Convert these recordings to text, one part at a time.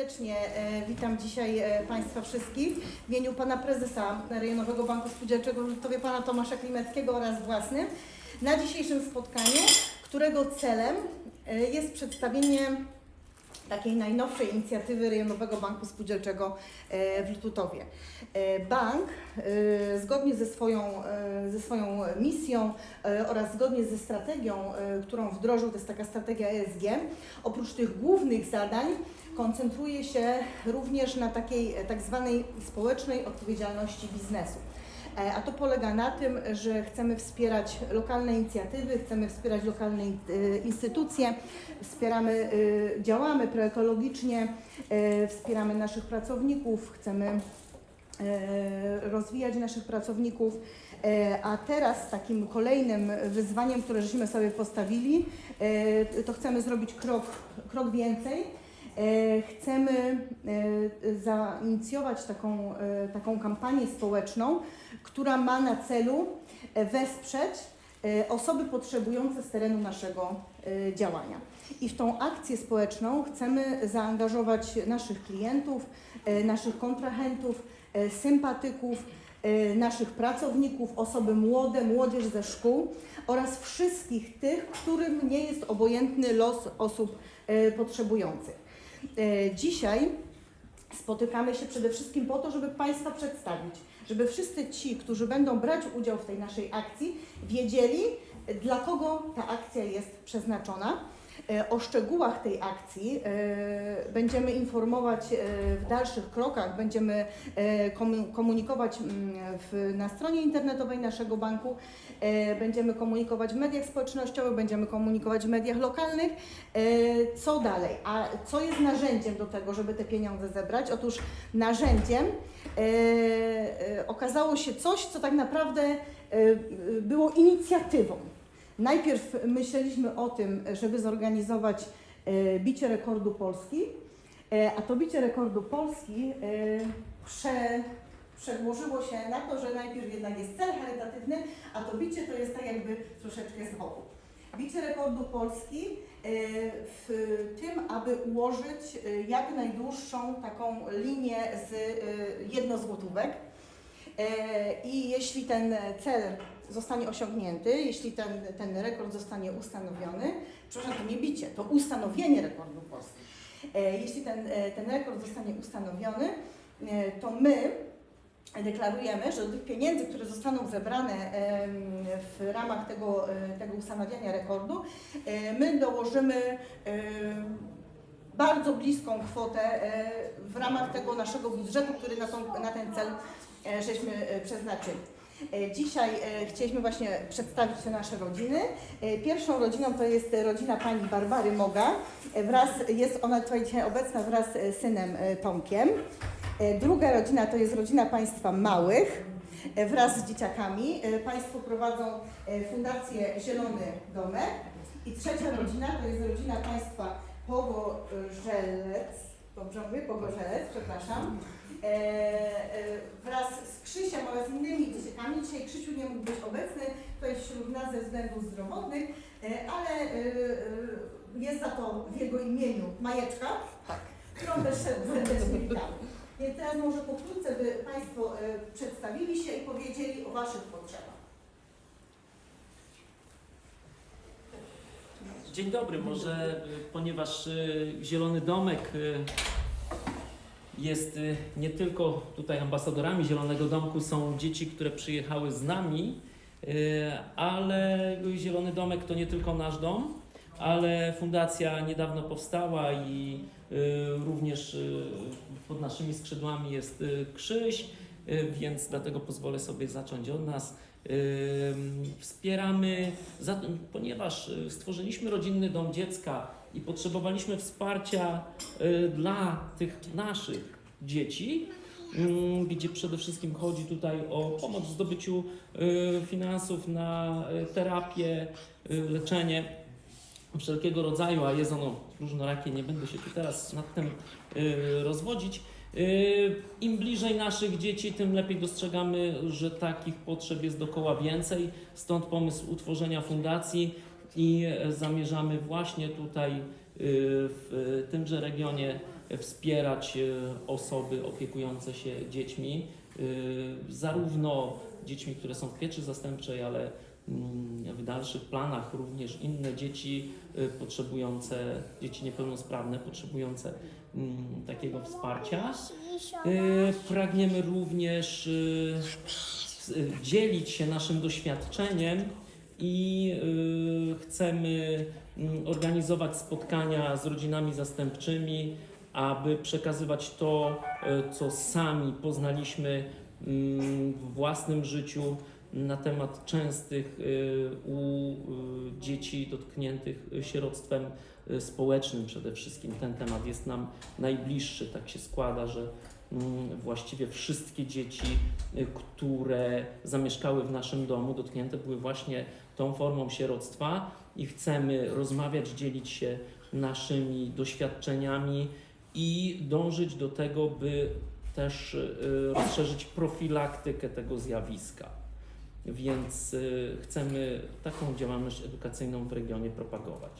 serdecznie e, witam dzisiaj e, Państwa wszystkich w imieniu Pana Prezesa Rejonowego Banku Spółdzielczego w Lutowie, Pana Tomasza Klimeckiego oraz własnym na dzisiejszym spotkaniu, którego celem e, jest przedstawienie takiej najnowszej inicjatywy Rejonowego Banku Spółdzielczego w Lututowie. E, Bank zgodnie ze swoją, ze swoją misją oraz zgodnie ze strategią, którą wdrożył, to jest taka strategia ESG, oprócz tych głównych zadań koncentruje się również na takiej e, tak zwanej społecznej odpowiedzialności biznesu. E, A to polega na tym, że chcemy wspierać lokalne inicjatywy, chcemy wspierać lokalne e, instytucje, wspieramy, działamy proekologicznie, wspieramy naszych pracowników, chcemy rozwijać naszych pracowników. A teraz takim kolejnym wyzwaniem, które żeśmy sobie postawili, to chcemy zrobić krok, krok więcej. E, Chcemy e, zainicjować taką, e, taką kampanię społeczną, która ma na celu wesprzeć osoby potrzebujące z terenu naszego działania. I w tą akcję społeczną chcemy zaangażować naszych klientów, naszych kontrahentów, sympatyków, naszych pracowników, osoby młode, młodzież ze szkół oraz wszystkich tych, którym nie jest obojętny los osób potrzebujących. E, Dzisiaj spotykamy się przede wszystkim po to, żeby Państwa przedstawić, żeby wszyscy ci, którzy będą brać udział w tej naszej akcji, wiedzieli, dla kogo ta akcja jest przeznaczona. E, O szczegółach tej akcji e, będziemy informować e, w dalszych krokach, będziemy komu- komunikować mm, na stronie internetowej naszego banku, będziemy komunikować w mediach społecznościowych, będziemy komunikować w mediach lokalnych. Co dalej? A co jest narzędziem do tego, żeby te pieniądze zebrać? Otóż narzędziem okazało się coś, co tak naprawdę było inicjatywą. Najpierw myśleliśmy o tym, żeby zorganizować e, bicie rekordu Polski, e, a to bicie rekordu Polski e, prze, się na to, że najpierw jednak jest cel charytatywny, a to bicie to jest tak jakby troszeczkę z boku. Bicie rekordu Polski w tym, aby ułożyć jak najdłuższą taką linię z jednozłotówek. I jeśli ten cel zostanie osiągnięty, jeśli ten, ten rekord zostanie ustanowiony, przepraszam, to nie bicie, to ustanowienie rekordu Polski. E, Jeśli ten, e, ten rekord zostanie ustanowiony, e, to my deklarujemy, że do tych pieniędzy, które zostaną zebrane w ramach tego, tego ustanawiania rekordu, my dołożymy bardzo bliską kwotę w ramach tego naszego budżetu, który na, tą, na ten cel żeśmy przeznaczyli. E, Dzisiaj e, chcieliśmy właśnie przedstawić te nasze rodziny. E, Pierwszą rodziną to jest rodzina pani Barbary Moga. Wraz, jest ona tutaj dzisiaj obecna wraz z synem Tomkiem. Druga rodzina to jest rodzina państwa małych wraz z dzieciakami. Państwo prowadzą Fundację Zielony Domek. I trzecia rodzina to jest rodzina państwa dobrze mówię? Pogorzelec, przepraszam. E, e, wraz z Krzysiem oraz innymi dzieciakami. Dzisiaj Krzysiu nie mógł być obecny, to jest wśród nas ze względów zdrowotnych, e, ale e, e, jest za to w jego imieniu Majeczka, którą też serdecznie witamy. Więc teraz może pokrótce by Państwo e, przedstawili się i powiedzieli o Waszych potrzebach. Dzień dobry, może ponieważ y, Zielony Domek y, jest y, nie tylko tutaj ambasadorami Zielonego Domku, są dzieci, które przyjechały z nami, ale Zielony Domek to nie tylko nasz dom, ale fundacja niedawno powstała i również pod naszymi skrzydłami jest Krzyś, więc dlatego pozwolę sobie zacząć od nas. Wspieramy, ponieważ y, stworzyliśmy rodzinny dom dziecka i potrzebowaliśmy wsparcia y, dla tych naszych dzieci, ym, gdzie przede wszystkim chodzi tutaj o pomoc w zdobyciu y, finansów na y, terapię, y, leczenie wszelkiego rodzaju, a jest ono różnorakie, nie będę się tu teraz nad tym y, rozwodzić. Y, Im bliżej naszych dzieci, tym lepiej dostrzegamy, że takich potrzeb jest dokoła więcej. Stąd pomysł utworzenia fundacji i zamierzamy właśnie tutaj y, w tymże regionie wspierać e, osoby opiekujące się dziećmi, zarówno dziećmi, które są w pieczy zastępczej, ale w dalszych planach również inne dzieci e, potrzebujące, dzieci niepełnosprawne, potrzebujące mm, takiego wsparcia. E, Pragniemy również e, dzielić się naszym doświadczeniem i chcemy mm, organizować spotkania z rodzinami zastępczymi, aby przekazywać to, co sami poznaliśmy mm, w własnym życiu na temat częstych e, u e, dzieci dotkniętych sieroctwem e, społecznym przede wszystkim. Ten temat jest nam najbliższy. Tak się składa, że mm, właściwie wszystkie dzieci, y, które zamieszkały w naszym domu, dotknięte były właśnie tą formą sieroctwa i chcemy rozmawiać, dzielić się naszymi doświadczeniami i dążyć do tego, by też y, rozszerzyć profilaktykę tego zjawiska. Więc y, chcemy taką działalność edukacyjną w regionie propagować.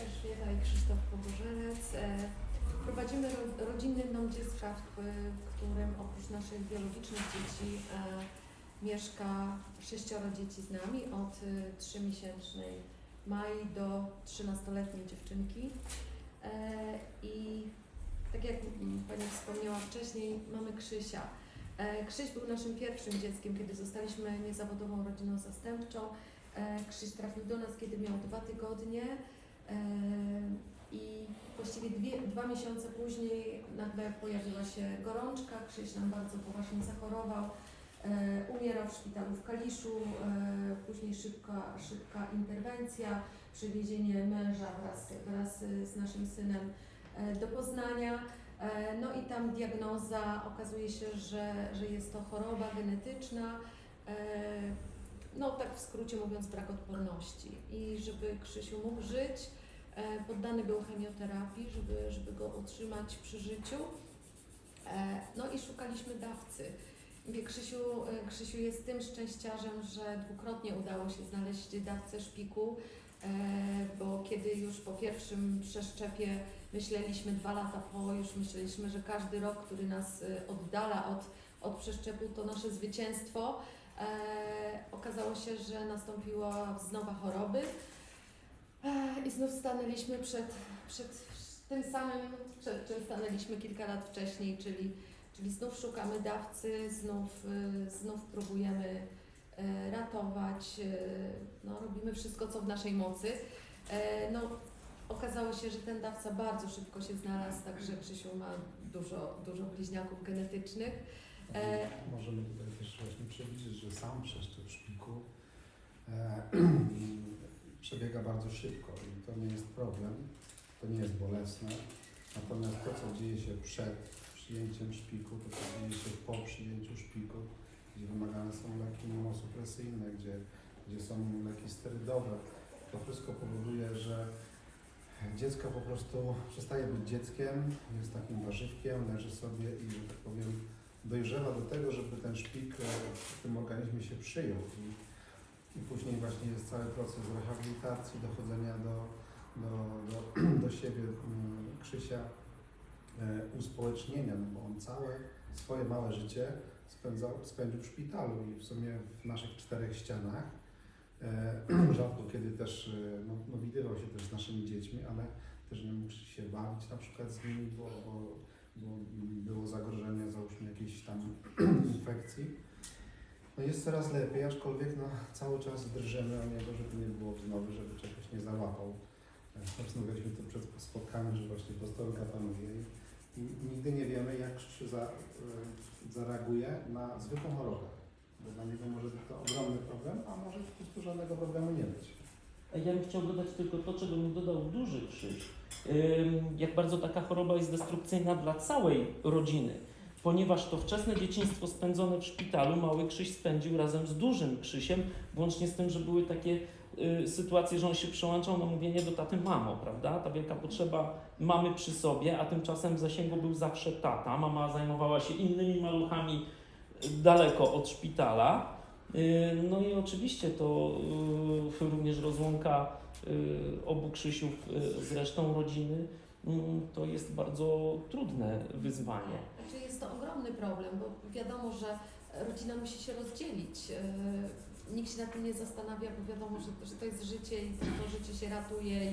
Elżbieta i Krzysztof Pogorzelec. E, Prowadzimy ro- rodzinny dom dziecka, w, którym oprócz naszych biologicznych dzieci e, mieszka sześcioro dzieci z nami od e, trzymiesięcznej Mai do 13-letniej dziewczynki. E, I tak jak Pani wspomniała wcześniej, mamy Krzysia. E, Krzyś był naszym pierwszym dzieckiem, kiedy zostaliśmy niezawodową rodziną zastępczą. E, Krzyś trafił do nas, kiedy miał dwa tygodnie e, i właściwie dwie, dwa miesiące później nagle pojawiła się gorączka. Krzyś nam bardzo poważnie zachorował. Umierał w szpitalu w Kaliszu, później szybka, szybka interwencja, przywiezienie męża wraz, wraz z naszym synem do Poznania. E, No i tam diagnoza okazuje się, że, że jest to choroba genetyczna. e, no tak w skrócie mówiąc, brak odporności. I żeby Krzysiu mógł żyć, e, poddany był chemioterapii, żeby, żeby go utrzymać przy życiu. E, No i szukaliśmy dawcy. Mówię, Krzysiu, e, Krzysiu jest tym szczęściarzem, że dwukrotnie udało się znaleźć dawcę szpiku, e, bo kiedy już po pierwszym przeszczepie myśleliśmy dwa lata po, już myśleliśmy, że każdy rok, który nas e, oddala od, od przeszczepu, to nasze zwycięstwo. E, okazało się, że nastąpiła wznowa choroby e, i znów stanęliśmy przed, przed tym samym, przed czym stanęliśmy kilka lat wcześniej, czyli, czyli znów szukamy dawcy, znów, e, znów próbujemy e, ratować, e, no, robimy wszystko, co w naszej mocy. E, no, okazało się, że ten dawca bardzo szybko się znalazł, także Krzysiu ma dużo, dużo bliźniaków genetycznych. E, Możemy tutaj też właśnie przewidzieć, że sam przeszczep szpiku e, przebiega bardzo szybko i to nie jest problem, to nie jest bolesne. Natomiast to, co dzieje się przed przyjęciem szpiku, to, co dzieje się po przyjęciu szpiku, gdzie wymagane są leki immunosupresyjne, gdzie, gdzie są leki sterydowe, to wszystko powoduje, że dziecko po prostu przestaje być dzieckiem, jest takim warzywkiem, leży sobie i, że tak powiem, dojrzewa do tego, żeby ten szpik e, w tym organizmie się przyjął. I, i później właśnie jest cały proces rehabilitacji, dochodzenia do, do, do, do siebie mm, Krzysia, e, uspołecznienia, no bo on całe swoje małe życie spędzał, spędził w szpitalu i w sumie w naszych czterech ścianach. E, rzadko kiedy też e, no, no, widywał się też z naszymi dziećmi, ale też nie mógł się bawić na przykład z nimi, bo, bo było zagrożenie załóżmy jakiejś tam infekcji. No jest coraz lepiej, aczkolwiek no, cały czas drżymy o niego, żeby nie było wznowy, żeby czegoś nie załapał. E, Rozmawialiśmy tu przed spotkaniem, że właśnie postolka panuje i, nigdy nie wiemy, jak za, zareaguje na zwykłą chorobę. Bo dla niego może być to ogromny problem, a może po prostu żadnego problemu nie być. Ja bym chciał dodać tylko to, czego mi dodał duży Krzyś. Ym, Jak bardzo taka choroba jest destrukcyjna dla całej rodziny, ponieważ to wczesne dzieciństwo spędzone w szpitalu mały Krzyś spędził razem z dużym Krzysiem, włącznie z tym, że były takie y, sytuacje, że on się przełączał na mówienie do taty mamo, prawda? Ta wielka potrzeba mamy przy sobie, a tymczasem w zasięgu był zawsze tata. Mama zajmowała się innymi maluchami daleko od szpitala. Y, No i oczywiście to y, również rozłąka y, obu Krzysiów z resztą rodziny, mm, to jest bardzo trudne wyzwanie. Znaczy jest to ogromny problem, bo wiadomo, że rodzina musi się rozdzielić. Nikt się na tym nie zastanawia, bo wiadomo, że, że to jest życie i to życie się ratuje.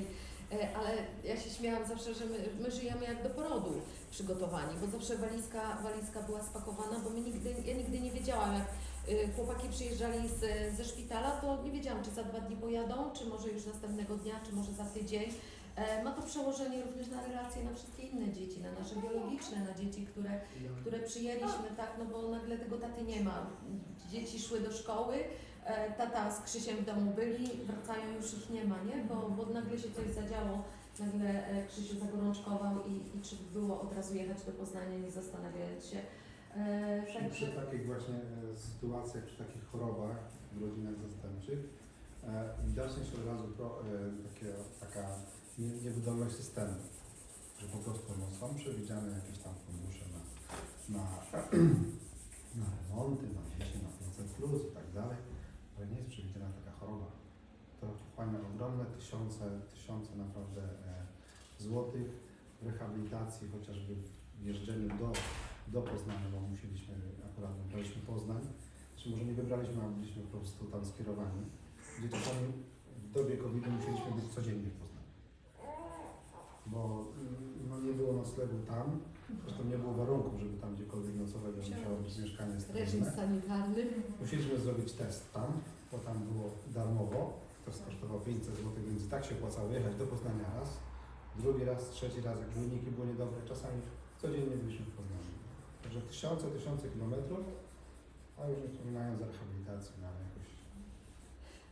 Ale ja się śmiałam zawsze, że my, my żyjemy jak do porodu przygotowani, bo zawsze walizka, walizka była spakowana, bo my nigdy, ja nigdy nie wiedziałam, jak y, chłopaki przyjeżdżali z, ze szpitala, to nie wiedziałam, czy za dwa dni pojadą, czy może już następnego dnia, czy może za tydzień. E, Ma to przełożenie również na relacje na wszystkie inne dzieci, na nasze biologiczne, na dzieci, które, które przyjęliśmy, tak, no bo nagle tego taty nie ma. Dzieci szły do szkoły, e, tata z Krzysiem w domu byli, wracają, już ich nie ma, nie? Bo, bo nagle się coś zadziało, nagle e, Krzysiu zagorączkował i, i trzeba było od razu jechać do Poznania, nie zastanawiając się. E, Przy, przy Także takich właśnie e, sytuacjach, przy takich chorobach w rodzinach zastępczych e, widocznie się od razu pro, e, takie, taka nie- niewydolność systemu, że po prostu no, są przewidziane jakieś tam fundusze na, na, na remonty, na dzieci, na 500 plus i tak dalej, ale nie jest przewidziana taka choroba. To pochłania ogromne tysiące, tysiące naprawdę e, złotych w rehabilitacji, chociażby w jeżdżeniu do do Poznania, bo musieliśmy, akurat wybraliśmy Poznań, czy może nie wybraliśmy, a byliśmy po prostu tam skierowani, gdzie czasami w dobie COVID musieliśmy być codziennie w Poznaniu. Bo mm, no, nie było noclegu tam, zresztą nie było warunków, żeby tam gdziekolwiek nocować, bo musiało być mieszkanie reżim sanitarny. Musieliśmy zrobić test tam, bo tam było darmowo, test kosztował 500 zł, więc tak się opłacało jechać do Poznania raz, drugi raz, trzeci raz, jak wyniki były niedobre, czasami codziennie byliśmy w Poznaniu. Także tysiące, tysiące kilometrów, a już nie wspominając o rehabilitacji, no ale jakoś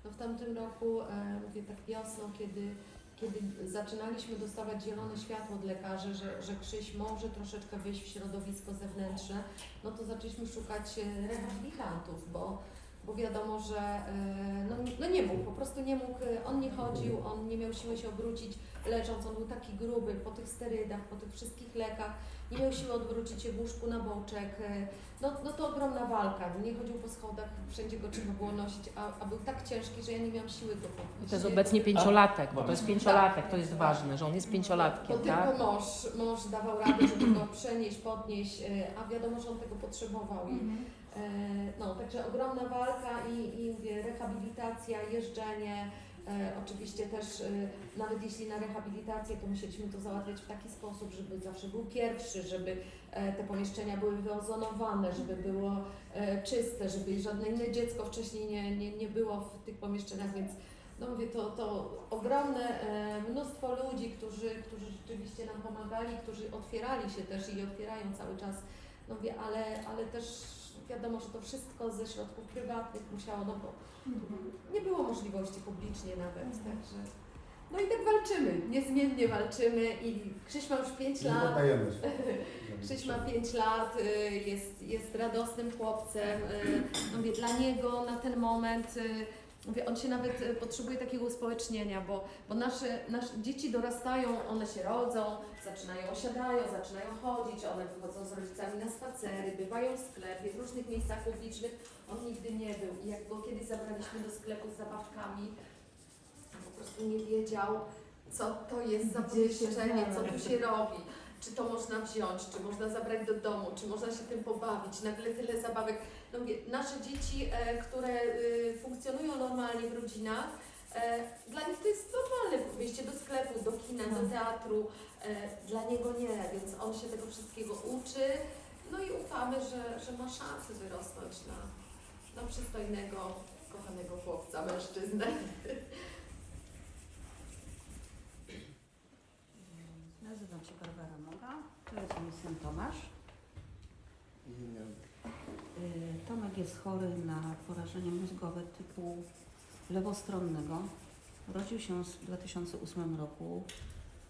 No w tamtym roku, mówię tak wiosną, kiedy, kiedy zaczynaliśmy dostawać zielone światło od lekarzy, że, że Krzyś może troszeczkę wyjść w środowisko zewnętrzne, no to zaczęliśmy szukać e, rehabilitantów, bo, bo wiadomo, że e, no, no nie mógł, po prostu nie mógł, e, on nie chodził, on nie miał siły się obrócić leżąc, on był taki gruby po tych sterydach, po tych wszystkich lekach, nie miał siły odwrócić się w łóżku na boczek, e, no, no to ogromna walka, no nie chodził po schodach, wszędzie go trzeba było nosić, a, a był tak ciężki, że ja nie miałam siły go I podnieść. to jest Nie- obecnie pięciolatek, bo to jest Tak. pięciolatek, to jest ważne, że on jest Bo pięciolatkiem, tylko tak? mąż, mąż dawał radę, żeby go przenieść, podnieść, a wiadomo, że on tego potrzebował. I, e, no, także ogromna walka i, i mówię, rehabilitacja, jeżdżenie. E, oczywiście też, e, nawet jeśli na rehabilitację, to musieliśmy to załatwiać w taki sposób, żeby zawsze był pierwszy, żeby e, te pomieszczenia były wyozonowane, żeby było e, czyste, żeby żadne inne dziecko wcześniej nie, nie, nie było w tych pomieszczeniach, więc no mówię, to, to ogromne e, mnóstwo ludzi, którzy, którzy rzeczywiście nam pomagali, którzy otwierali się też i otwierają cały czas, no mówię, ale, ale też wiadomo, że to wszystko ze środków prywatnych musiało, no bo nie było możliwości publicznie nawet, także no i tak walczymy, niezmiennie walczymy i Krzyś ma już 5 nie lat, poddajemy się. Krzyś ma 5 lat, y, jest, jest radosnym chłopcem. y, no Mówię, dla niego na ten moment, y, mówię, on się nawet y, potrzebuje takiego uspołecznienia, bo, bo nasze, nasze dzieci dorastają, one się rodzą, zaczynają osiadają, zaczynają chodzić, one wychodzą z rodzicami na spacery, bywają w sklepie, w różnych miejscach publicznych. On nigdy nie był i jak go kiedyś zabraliśmy do sklepu z zabawkami, po prostu nie wiedział, co to jest za pomieszczenie, co tu się robi czy to można wziąć, czy można zabrać do domu, czy można się tym pobawić, nagle tyle zabawek. No nasze dzieci, e, które y, funkcjonują normalnie w rodzinach, dla nich to jest normalne wyjście do sklepu, do kina, do teatru, e, dla niego nie, więc on się tego wszystkiego uczy, no i ufamy, że, że ma szansę wyrosnąć na, na przystojnego, kochanego chłopca, mężczyznę. Nazywam się Barbara Moga, to jest mój syn Tomasz. Y, Tomek jest chory na porażenie mózgowe typu lewostronnego. Urodził się w 2008 roku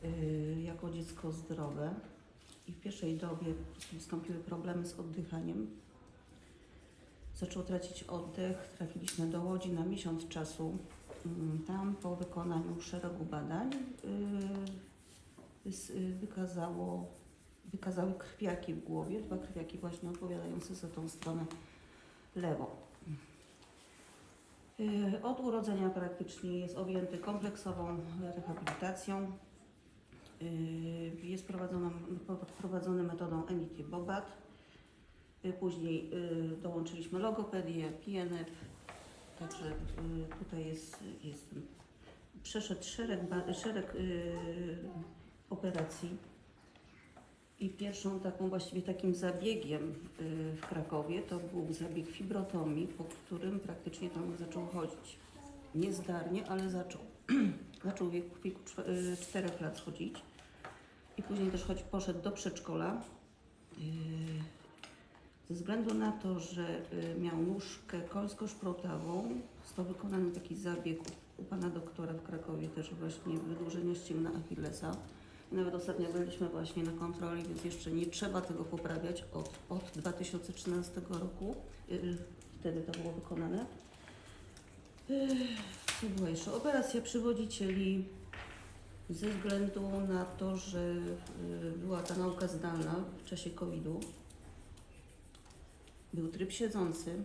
y, jako dziecko zdrowe i w pierwszej dobie wystąpiły problemy z oddychaniem. Zaczął tracić oddech, trafiliśmy do Łodzi na miesiąc czasu. Mm, Tam po wykonaniu szeregu badań y, y, wykazało, wykazały krwiaki w głowie, dwa krwiaki właśnie odpowiadające za tą stronę lewą. Y, Od urodzenia praktycznie jest objęty kompleksową rehabilitacją. Y, Jest prowadzona, prowadzony metodą Emity Bobat. Y, Później dołączyliśmy logopedię, PNF. Także tutaj jest, jest przeszedł szereg, szereg operacji. I pierwszą taką właściwie takim zabiegiem y, w Krakowie to był zabieg fibrotomii, po którym praktycznie Tomek zaczął chodzić. Niezdarnie, ale zaczął. zaczął w wieku, wieku 4 lat chodzić. I później też choć poszedł do przedszkola. Y, Ze względu na to, że y, miał nóżkę końsko-szprotawą, został wykonany taki zabieg u- u pana doktora w Krakowie też właśnie wydłużenia ścięgna Achillesa. Nawet ostatnio byliśmy właśnie na kontroli, więc jeszcze nie trzeba tego poprawiać od, od 2013 roku. Yy, Wtedy to było wykonane. Yy, Co była jeszcze? Operacja przywodzicieli ze względu na to, że była ta nauka zdalna w czasie COVID-u. Był tryb siedzący.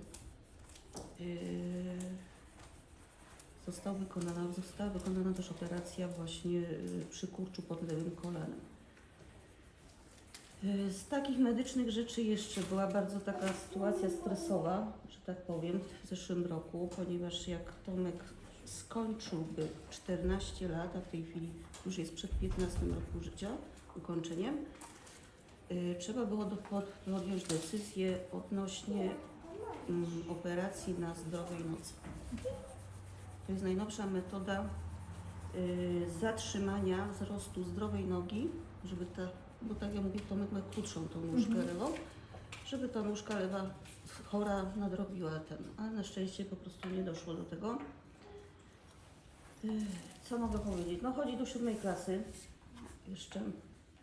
Został wykonana, została wykonana też operacja właśnie y, przy kurczu pod lewym kolanem. Y, Z takich medycznych rzeczy jeszcze była bardzo taka sytuacja stresowa, że tak powiem, w zeszłym roku, ponieważ jak Tomek skończyłby 14 lat, a w tej chwili już jest przed 15 roku życia, ukończeniem, y, trzeba było podjąć decyzję odnośnie mm, operacji na zdrowej nocy. To jest najnowsza metoda y, zatrzymania wzrostu zdrowej nogi, żeby ta, bo tak jak mówię, Tomek ma krótszą tą nóżkę Mhm. lewą, żeby ta nóżka lewa chora nadrobiła ten, ale na szczęście po prostu nie doszło do tego. Y, Co mogę powiedzieć? No chodzi do siódmej klasy. Jeszcze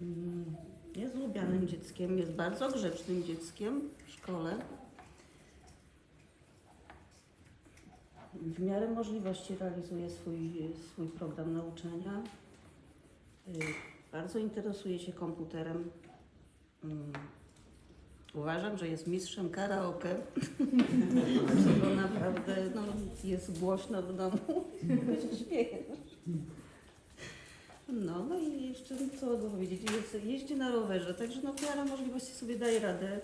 mm, jest lubianym dzieckiem, jest bardzo grzecznym dzieckiem w szkole. W miarę możliwości realizuje swój, swój program nauczania. Y, Bardzo interesuje się komputerem. Mm, Uważam, że jest mistrzem karaoke. Dlaczego naprawdę no, jest głośno w domu. No, no i jeszcze co mogę powiedzieć, jest, jeździ na rowerze, także no w miarę możliwości sobie daje radę,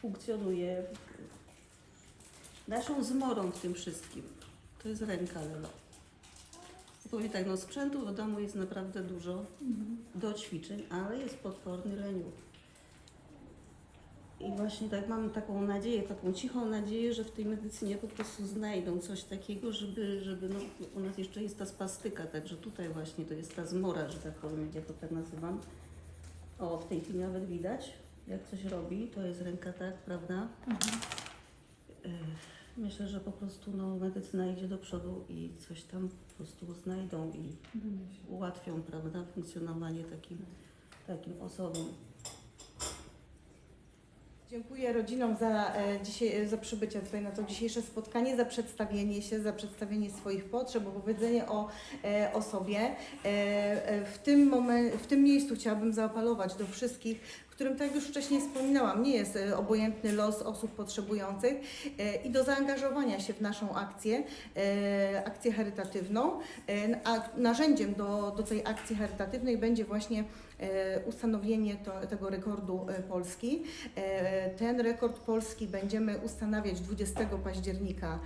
funkcjonuje, Naszą zmorą w tym wszystkim to jest ręka Lelo. Powiem tak, no sprzętu w domu jest naprawdę dużo do ćwiczeń, ale jest potworny leniuch. I właśnie tak mam taką nadzieję, taką cichą nadzieję, że w tej medycynie po prostu znajdą coś takiego, żeby, żeby no, u nas jeszcze jest ta spastyka, także tutaj właśnie to jest ta zmora, że tak powiem, jak ja to tak nazywam. O, w tej chwili nawet widać, jak coś robi, to jest ręka tak, prawda? Ech, Myślę, że po prostu no, medycyna idzie do przodu i coś tam po prostu znajdą i ułatwią prawda, funkcjonowanie takim, takim osobom. Dziękuję rodzinom za, e, dzisiaj, za przybycie tutaj na to dzisiejsze spotkanie, za przedstawienie się, za przedstawienie swoich potrzeb, opowiedzenie o, e, o sobie. E, e, w, tym momen- w tym miejscu chciałabym zaapelować do wszystkich, którym, tak jak już wcześniej wspominałam, nie jest e, obojętny los osób potrzebujących e, i do zaangażowania się w naszą akcję, e, akcję charytatywną. A narzędziem do, do tej akcji charytatywnej będzie właśnie ustanowienie to, tego rekordu Polski. Ten rekord polski będziemy ustanawiać 20 października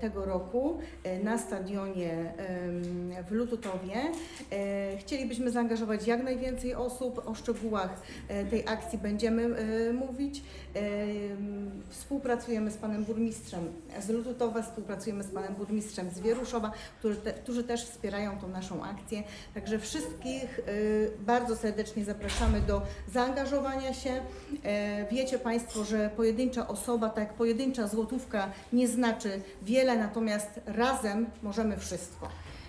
tego roku na stadionie w Lututowie. Chcielibyśmy zaangażować jak najwięcej osób. O szczegółach tej akcji będziemy e, mówić. E, Współpracujemy z panem burmistrzem z Lututowa, współpracujemy z panem burmistrzem z Wieruszowa, którzy, te, którzy też wspierają tą naszą akcję. Także wszystkich y, bardzo serdecznie zapraszamy do zaangażowania się. E, Wiecie Państwo, że pojedyncza osoba, tak pojedyncza złotówka nie znaczy wiele, natomiast razem możemy wszystko.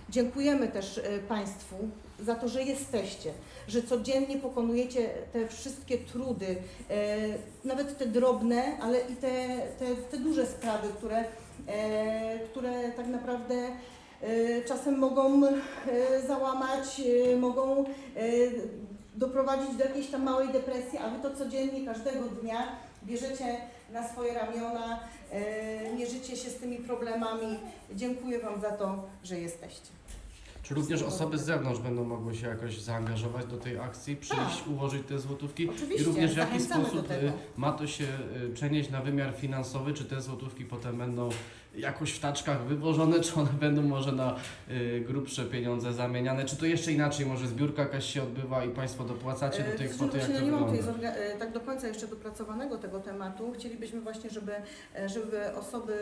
Dziękujemy też e, Państwu za to, że jesteście, że codziennie pokonujecie te wszystkie trudy, e, nawet te drobne, ale i te, te, te duże sprawy, które, e, które tak naprawdę e, czasem mogą załamać, mogą doprowadzić do jakiejś tam małej depresji, a Wy to codziennie, każdego dnia bierzecie na swoje ramiona, mierzycie się z tymi problemami. Dziękuję Wam za to, że jesteście. Czy również osoby z zewnątrz będą mogły się jakoś zaangażować do tej akcji, przyjść, Tak. ułożyć te złotówki? Oczywiście, I również w jaki zachęcamy do sposób tego. y, ma to się y, przenieść na wymiar finansowy? Czy te złotówki potem będą jakoś w taczkach wywożone, czy one będą może na y, grubsze pieniądze zamieniane? Czy to jeszcze inaczej, może zbiórka jakaś się odbywa i Państwo dopłacacie do tej E, kwoty? Jak to nie mam wygląda? e, tak do końca jeszcze dopracowanego tego tematu. Chcielibyśmy właśnie, żeby, e, żeby osoby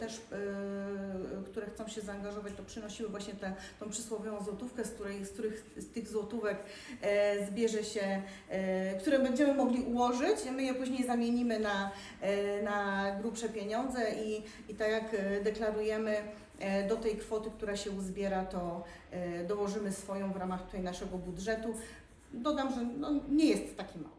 też, e, które chcą się zaangażować, to przynosiły właśnie tę tą przysłowiową złotówkę, z, której, z których z tych złotówek e, zbierze się, e, które będziemy mogli ułożyć. My je później zamienimy na, e, na grubsze pieniądze i, i tak jak deklarujemy, e, do tej kwoty, która się uzbiera, to e, dołożymy swoją w ramach tutaj naszego budżetu. Dodam, że no, nie jest taki mały.